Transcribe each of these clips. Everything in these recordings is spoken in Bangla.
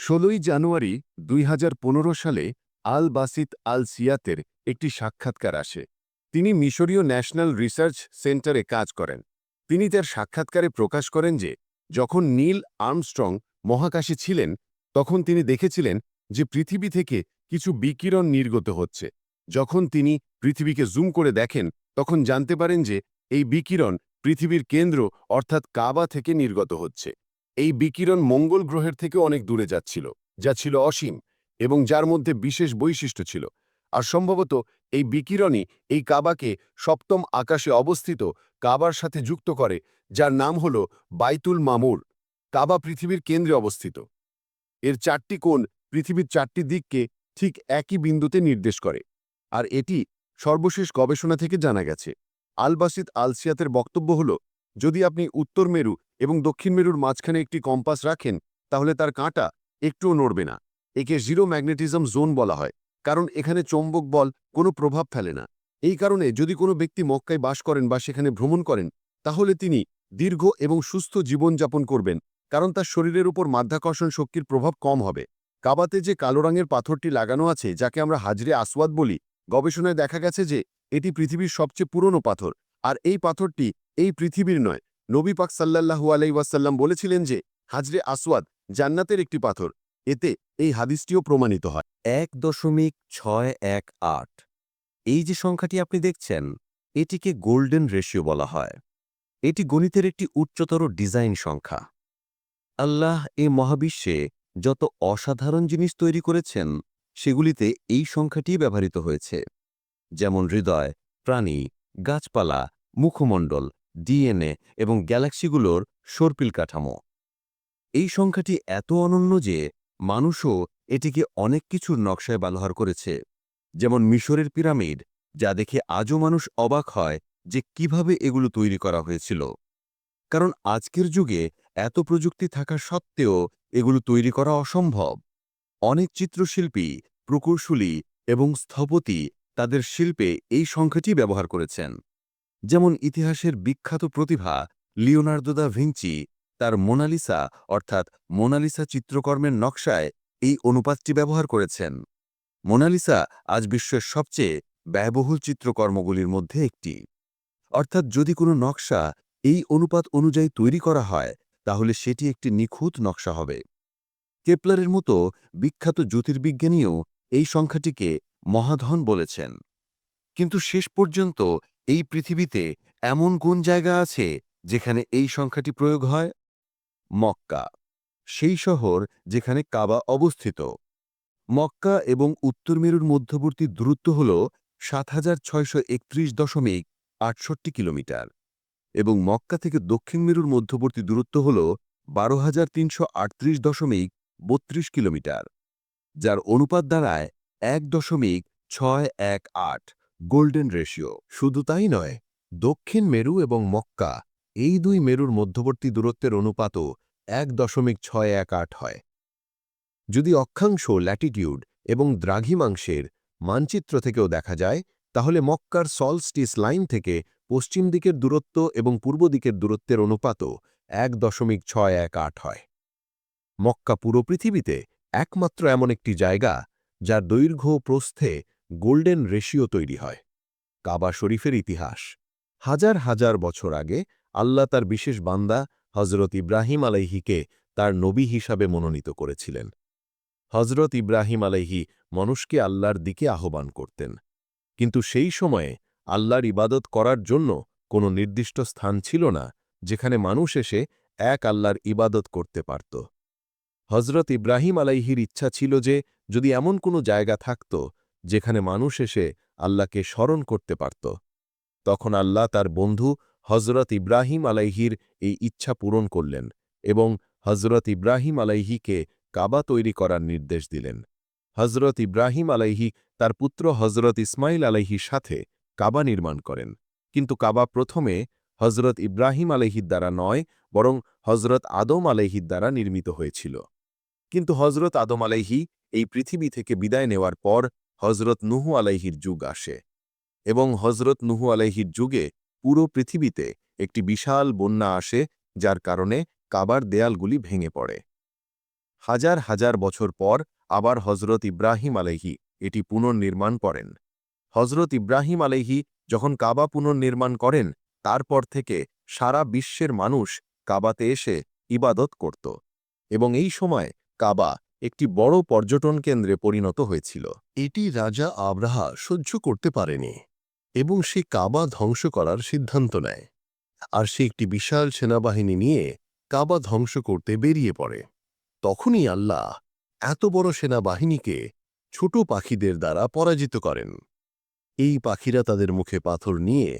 ষোলোই জানুয়ারি দুই হাজার পনেরো সালে আল বাসিত আল সিয়াতের একটি সাক্ষাৎকার আসে। তিনি মিশরীয় ন্যাশনাল রিসার্চ সেন্টারে কাজ করেন। তিনি তার সাক্ষাৎকারে প্রকাশ করেন যে, যখন নীল আর্মস্ট্রং মহাকাশে ছিলেন, তখন তিনি দেখেছিলেন যে পৃথিবী থেকে কিছু বিকিরণ নির্গত হচ্ছে। যখন তিনি পৃথিবীকে জুম করে দেখেন, তখন জানতে পারেন যে, এই বিকিরণ পৃথিবীর কেন্দ্র অর্থাৎ কাবা থেকে নির্গত হচ্ছে। এই বিকিরণ মঙ্গল গ্রহের থেকে অনেক দূরে যাচ্ছিল, যা ছিল অসীম এবং যার মধ্যে বিশেষ বৈশিষ্ট্য ছিল। আর সম্ভবত এই বিকিরণই এই কাবাকে সপ্তম আকাশে অবস্থিত কাবার সাথে যুক্ত করে, যার নাম হল বাইতুল মামুর। কাবা পৃথিবীর কেন্দ্রে অবস্থিত। এর চারটি কোণ পৃথিবীর চারটি দিককে ঠিক একই বিন্দুতে নির্দেশ করে। আর এটি সর্বশেষ গবেষণা থেকে জানা গেছে। আলবাসিত আলসিয়াতের বক্তব্য হল, যদি আপনি উত্তর মেরু এবং দক্ষিণ মেরুর মাঝখানে একটি কম্পাস রাখেন, তাহলে তার কাঁটা একটুও নড়বে না। একে জিরো ম্যাগনেটিজম জোন বলা হয়, কারণ এখানে চৌম্বক বল কোনো প্রভাব ফেলে না। এই কারণে যদি কোনো ব্যক্তি মক্কায় বাস করেন বা সেখানে ভ্রমণ করেন, তাহলে তিনি দীর্ঘ এবং সুস্থ জীবনযাপন করবেন, কারণ তার শরীরের উপর মাধ্যাকর্ষণ শক্তির প্রভাব কম হবে। কাবাতে যে কালো রঙের পাথরটি লাগানো আছে, যাকে আমরা হাজরে আসওয়াদ বলি, গবেষণায় দেখা গেছে যে এটি পৃথিবীর সবচেয়ে পুরনো পাথর, আর এই পাথরটি এই পৃথিবীর নয় নবী পাক সাল্লাহু আলাইসাল্লাম বলেছিলেন যে, হাজরে আসওয়াদ জান্নাতের একটি পাথর। এতে এই হাদিসটিও প্রমাণিত হয়। এক দশমিক ছয় এক আট। এই যে সংখ্যাটি আপনি দেখছেন, এটিকে গোল্ডেন রেশিও বলা হয়। এটি গণিতের একটি উচ্চতর ডিজাইন সংখ্যা। আল্লাহ এ মহাবিশ্বে যত অসাধারণ জিনিস তৈরি করেছেন, সেগুলিতে এই সংখ্যাটি ব্যবহৃত হয়েছে। যেমন হৃদয়, প্রাণী, গাছপালা, মুখমণ্ডল ডিএনএ এবং গ্যালাক্সিগুলোর সর্পিল কাঠামো। এই সংখ্যাটি এত অনন্য যে মানুষও এটিকে অনেক কিছুর নকশায় ব্যবহার করেছে। যেমন মিশরের পিরামিড, যা দেখে আজও মানুষ অবাক হয় যে কীভাবে এগুলো তৈরি করা হয়েছিল। কারণ আজকের যুগে এত প্রযুক্তি থাকা সত্ত্বেও এগুলো তৈরি করা অসম্ভব। অনেক চিত্রশিল্পী, প্রকৌশলী এবং স্থপতি তাদের শিল্পে এই সংখ্যাটি ব্যবহার করেছেন। যেমন ইতিহাসের বিখ্যাত প্রতিভা লিওনার্দো দা ভিঞ্চি, তার মোনালিসা অর্থাৎ মোনালিসা চিত্রকর্মের নকশায় এই অনুপাতটি ব্যবহার করেছেন। মোনালিসা আজ বিশ্বের সবচেয়ে ব্যয়বহুল চিত্রকর্মগুলির মধ্যে একটি। অর্থাৎ যদি কোনো নকশা এই অনুপাত অনুযায়ী তৈরি করা হয়, তাহলে সেটি একটি নিখুঁত নকশা হবে। কেপলারের মতো বিখ্যাত জ্যোতির্বিজ্ঞানীও এই সংখ্যাটিকে মহাধন বলেছেন। কিন্তু শেষ পর্যন্ত এই পৃথিবীতে এমন কোন জায়গা আছে যেখানে এই সংখ্যাটি প্রয়োগ হয়? মক্কা। সেই শহর যেখানে কাবা অবস্থিত। মক্কা এবং উত্তর মেরুর মধ্যবর্তী দূরত্ব হল সাত হাজার ছয়শো একত্রিশ দশমিক আটষট্টি কিলোমিটার এবং মক্কা থেকে দক্ষিণ মেরুর মধ্যবর্তী দূরত্ব হল বারো হাজার তিনশো আটত্রিশ দশমিক বত্রিশ কিলোমিটার, যার অনুপাত দাঁড়ায় এক দশমিক ছয় এক আট। Golden ratio. শুধু তাই নয়, দক্ষিণ মেরু এবং মক্কা, এই দুই মেরুর মধ্যবর্তী দূরত্বের অনুপাতও এক দশমিক ছয় এক আট হয়। যদি অক্ষাংশ, ল্যাটিটিউড এবং দ্রাঘিমাংশের মানচিত্র থেকেও দেখা যায়, তাহলে মক্কার সলস্টিস লাইন থেকে পশ্চিম দিকের দূরত্ব এবং পূর্ব দিকের দূরত্বের অনুপাতও এক দশমিক ছয় এক আট হয়। মক্কা পুরো পৃথিবীতে একমাত্র এমন একটি জায়গা, যার দৈর্ঘ্য প্রস্থে গোল্ডেন রেশিও তৈরি হয়। কাবা শরীফের ইতিহাস। হাজার হাজার বছর আগে আল্লাহ তার বিশেষ বান্দা হজরত ইব্রাহিম আলাইহিকে তার নবী হিসাবে মনোনীত করেছিলেন। হজরত ইব্রাহিম আলাইহি মানুষকে আল্লাহর দিকে আহ্বান করতেন। কিন্তু সেই সময়ে আল্লাহর ইবাদত করার জন্য কোনো নির্দিষ্ট স্থান ছিল না, যেখানে মানুষ এসে এক আল্লাহর ইবাদত করতে পারত। হজরত ইব্রাহিম আলাইহির ইচ্ছা ছিল যে যদি এমন কোনো জায়গা থাকত যেখানে মানুষ এসে আল্লাহকে স্মরণ করতে পারত। তখন আল্লাহ তার বন্ধু হজরত ইব্রাহিম আলাইহির এই ইচ্ছা পূরণ করলেন এবং হজরত ইব্রাহিম আলাইহিকে কাবা তৈরি করার নির্দেশ দিলেন। হজরত ইব্রাহিম আলাইহি তার পুত্র হজরত ইসমাইল আলাইহির সাথে কাবা নির্মাণ করেন। কিন্তু কাবা প্রথমে হজরত ইব্রাহিম আলাইহির দ্বারা নয়, বরং হজরত আদম আলাইহির দ্বারা নির্মিত হয়েছিল। কিন্তু হজরত আদম আলাইহি এই পৃথিবী থেকে বিদায় নেওয়ার পর হজরত নুহু আলাইহির যুগ আসে এবং হজরত নুহু আলাইহির যুগে পুরো পৃথিবীতে একটি বিশাল বন্যা আসে যার কারণে কাবার দেয়ালগুলি ভেঙে পড়ে। হাজার হাজার বছর পর আবার হজরত ইব্রাহিম আলাইহি এটি পুনর্নির্মাণ করেন। হজরত ইব্রাহিম আলাইহি যখন কাবা পুনর্নির্মাণ করেন, তারপর থেকে সারা বিশ্বের মানুষ কাবাতে এসে ইবাদত করত এবং এই সময় কাবা একটি বড় পর্যটন কেন্দ্রে পরিণত হয়েছিল। এটি রাজা আব্রাহা সহ্য করতে পারেনি এবং সে কাবা ধ্বংস করার সিদ্ধান্ত নেয় আর সে একটি বিশাল সেনাবাহিনী নিয়ে কাবা ধ্বংস করতে বেরিয়ে পড়ে। তখনই আল্লাহ এত বড় সেনাবাহিনীকে ছোট পাখিদের দ্বারা পরাজিত করেন। এই পাখিরা তাদের মুখে পাথর নিয়ে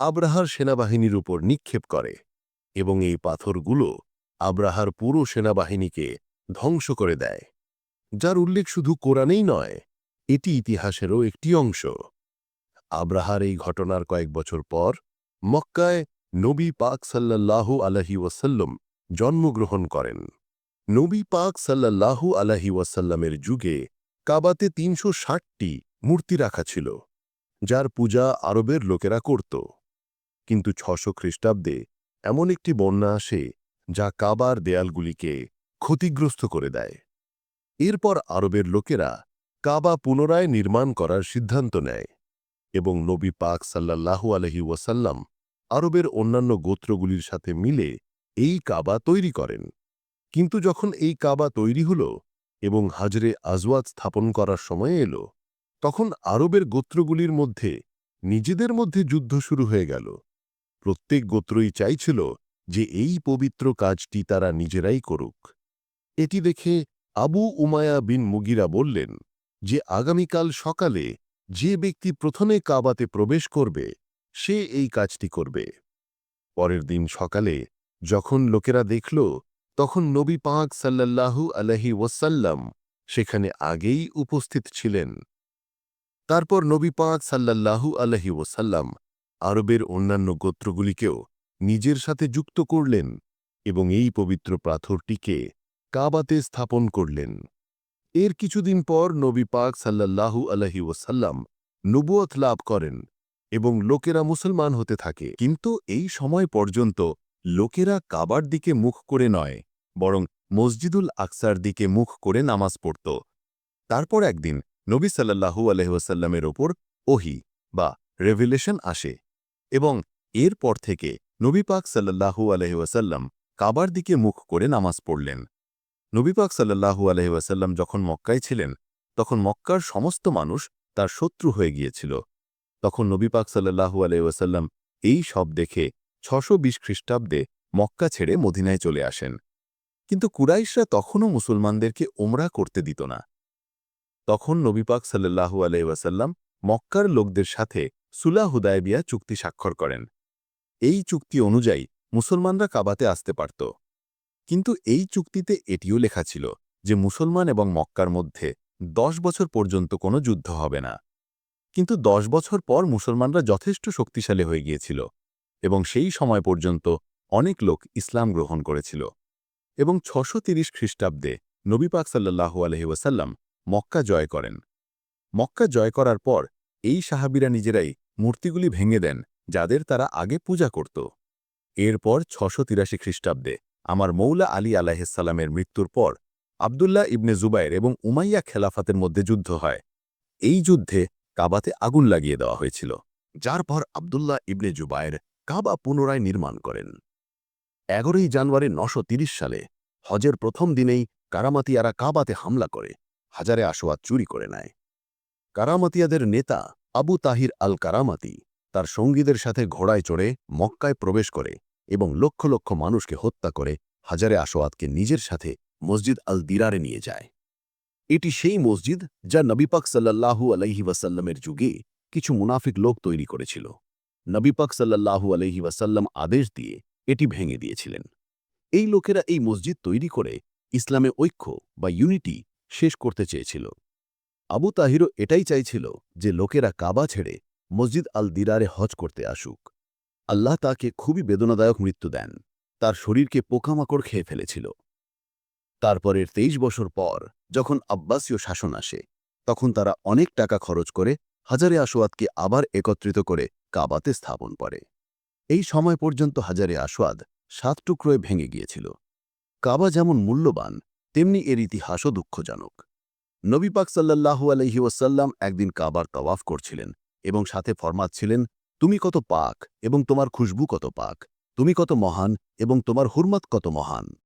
আব্রাহার সেনাবাহিনীর উপর নিক্ষেপ করে এবং এই পাথরগুলো আব্রাহার পুরো সেনাবাহিনীকে ধ্বংস করে দেয়, যার উল্লেখ শুধু কোরআনেই নয়, এটি ইতিহাসেরও একটি অংশ। আব্রাহার এই ঘটনার কয়েক বছর পর মক্কায় নবী পাক সাল্লাল্লাহু আলহি ওয়াসাল্লাম জন্মগ্রহণ করেন। নবী পাক সাল্লাল্লাহু আলহি ওয়াসাল্লামের যুগে কাবাতে তিনশো ষাটটি মূর্তি রাখা ছিল, যার পূজা আরবের লোকেরা করত। কিন্তু ছশো খ্রিস্টাব্দে এমন একটি বন্যা আসে যা কাবার দেয়ালগুলিকে ক্ষতিগ্রস্ত করে দেয়। এরপর আরবের লোকেরা কাবা পুনরায় নির্মাণ করার সিদ্ধান্ত নেয় এবং নবী পাক সাল্লাল্লাহু আলহি ওয়াসাল্লাম আরবের অন্যান্য গোত্রগুলির সাথে মিলে এই কাবা তৈরি করেন। কিন্তু যখন এই কাবা তৈরি হল এবং হাজরে আজওয়াত স্থাপন করার সময় এল, তখন আরবের গোত্রগুলির মধ্যে নিজেদের মধ্যে যুদ্ধ শুরু হয়ে গেল। প্রত্যেক গোত্রই চাইছিল যে এই পবিত্র কাজটি তারা নিজেরাই করুক। এটি দেখে আবু উমায়া বিন মুগিরা বললেন যে আগামীকাল সকালে যে ব্যক্তি প্রথমে কাবাতে প্রবেশ করবে, সে এই কাজটি করবে। পরের দিন সকালে যখন লোকেরা দেখল, তখন নবী পাক সাল্লাল্লাহু আলহি ওয়াসাল্লাম সেখানে আগেই উপস্থিত ছিলেন। তারপর নবী পাক সাল্লাল্লাহু আলহি ওয়াসাল্লাম আরবের অন্যান্য গোত্রগুলিকেও নিজের সাথে যুক্ত করলেন এবং এই পবিত্র পাথরটিকে কাবাতে স্থাপন করলেন। এর কিছুদিন পর নবী পাক সাল্লাল্লাহু আলহি ওসাল্লাম নবুয়ত লাভ করেন এবং লোকেরা মুসলমান হতে থাকে। কিন্তু এই সময় পর্যন্ত লোকেরা কাবার দিকে মুখ করে নয়, বরং মসজিদুল আকসার দিকে মুখ করে নামাজ পড়ত। তারপর একদিন নবী সাল্লাল্লাহু আলহিউসাল্লামের ওপর ওহি বা রেভিলেশন আসে এবং এরপর থেকে নবী পাক সাল্লাল্লাহু আলহিউসাল্লাম কাবার দিকে মুখ করে নামাজ পড়লেন। নবী পাক সাল্লাল্লাহু আলহিউসাল্লাম যখন মক্কায় ছিলেন, তখন মক্কার সমস্ত মানুষ তার শত্রু হয়ে গিয়েছিল। তখন নবী পাক সাল্লাল্লাহু আলহিউসাল্লাম এই সব দেখে ছশো বিশ খ্রিস্টাব্দে মক্কা ছেড়ে মদিনায় চলে আসেন। কিন্তু কুরাইশরা তখনও মুসলমানদেরকে ওমরা করতে দিত না। তখন নবী পাক সাল্লাল্লাহু আলহিউসাল্লাম মক্কার লোকদের সাথে সুলা হুদায়বিয়া চুক্তি স্বাক্ষর করেন। এই চুক্তি অনুযায়ী মুসলমানরা কাবাতে আসতে পারত। কিন্তু এই চুক্তিতে এটিও লেখা ছিল যে মুসলমান এবং মক্কার মধ্যে দশ বছর পর্যন্ত কোনো যুদ্ধ হবে না। কিন্তু দশ বছর পর মুসলমানরা যথেষ্ট শক্তিশালী হয়ে গিয়েছিল এবং সেই সময় পর্যন্ত অনেক লোক ইসলাম গ্রহণ করেছিল এবং ছশো তিরিশ খ্রিস্টাব্দে নবী পাক সাল্লাহু আলহি মক্কা জয় করেন। মক্কা জয় করার পর এই সাহাবিরা নিজেরাই মূর্তিগুলি ভেঙে দেন যাদের তারা আগে পূজা করত। এরপর ছশো তিরাশি খ্রিস্টাব্দে আমার মৌলা আলী আলাহিসাল্লামের মৃত্যুর পর আবদুল্লাহ ইবনে জুবাইর এবং উমাইয়া খেলাফাতের মধ্যে যুদ্ধ হয়। এই যুদ্ধে কাবাতে আগুন লাগিয়ে দেওয়া হয়েছিল, যার পর আবদুল্লাহ ইবনে জুবাইর কাবা পুনরায় নির্মাণ করেন। এগারোই জানুয়ারি নশো সালে হজের প্রথম দিনেই কারামাতিয়ারা কাবাতে হামলা করে, হাজারে আসোয়াত চুরি করে নেয়। কারামাতিয়াদের নেতা আবু তাহির আল কারামাতি তার সঙ্গীদের সাথে ঘোড়ায় চড়ে মক্কায় প্রবেশ করে এবং লক্ষ লক্ষ মানুষকে হত্যা করে হাজারে আসোয়াতকে নিজের সাথে মসজিদ আল দিরারে নিয়ে যায়। এটি সেই মসজিদ যা নবীপাক সাল্লাল্লাহু আলহি ওয়াসাল্লামের যুগে কিছু মুনাফিক লোক তৈরি করেছিল। নবীপাক সাল্লাল্লাহু আলহি ওয়াসাল্লাম আদেশ দিয়ে এটি ভেঙে দিয়েছিলেন। এই লোকেরা এই মসজিদ তৈরি করে ইসলামে ঐক্য বা ইউনিটি শেষ করতে চেয়েছিল। আবু তাহিরও এটাই চাইছিল যে লোকেরা কাবা ছেড়ে মসজিদ আল দিরারে হজ করতে আসুক। আল্লাহ তাকে খুবই বেদনাদায়ক মৃত্যু দেন। তার শরীরকে পোকামাকড় খেয়ে ফেলেছিল। তারপরের তেইশ বছর পর, যখন আব্বাসীয় শাসন আসে, তখন তারা অনেক টাকা খরচ করে হাজারে আসোয়াদকে আবার একত্রিত করে কাবাতে স্থাপন করে। এই সময় পর্যন্ত হাজারে আসোয়াদ সাত টুকরোয় ভেঙে গিয়েছিল। কাবা যেমন মূল্যবান, তেমনি এর ইতিহাসও দুঃখজনক। নবী পাক সাল্লাল্লাহু আলহি ওয়াসাল্লাম একদিন কাবার তওয়াফ করছিলেন এবং সাথে ফরমাচ্ছিলেন তুমি কত পাক এবং তোমার খুশবু কত পাক, তুমি কত মহান এবং তোমার হুরমত কত মহান।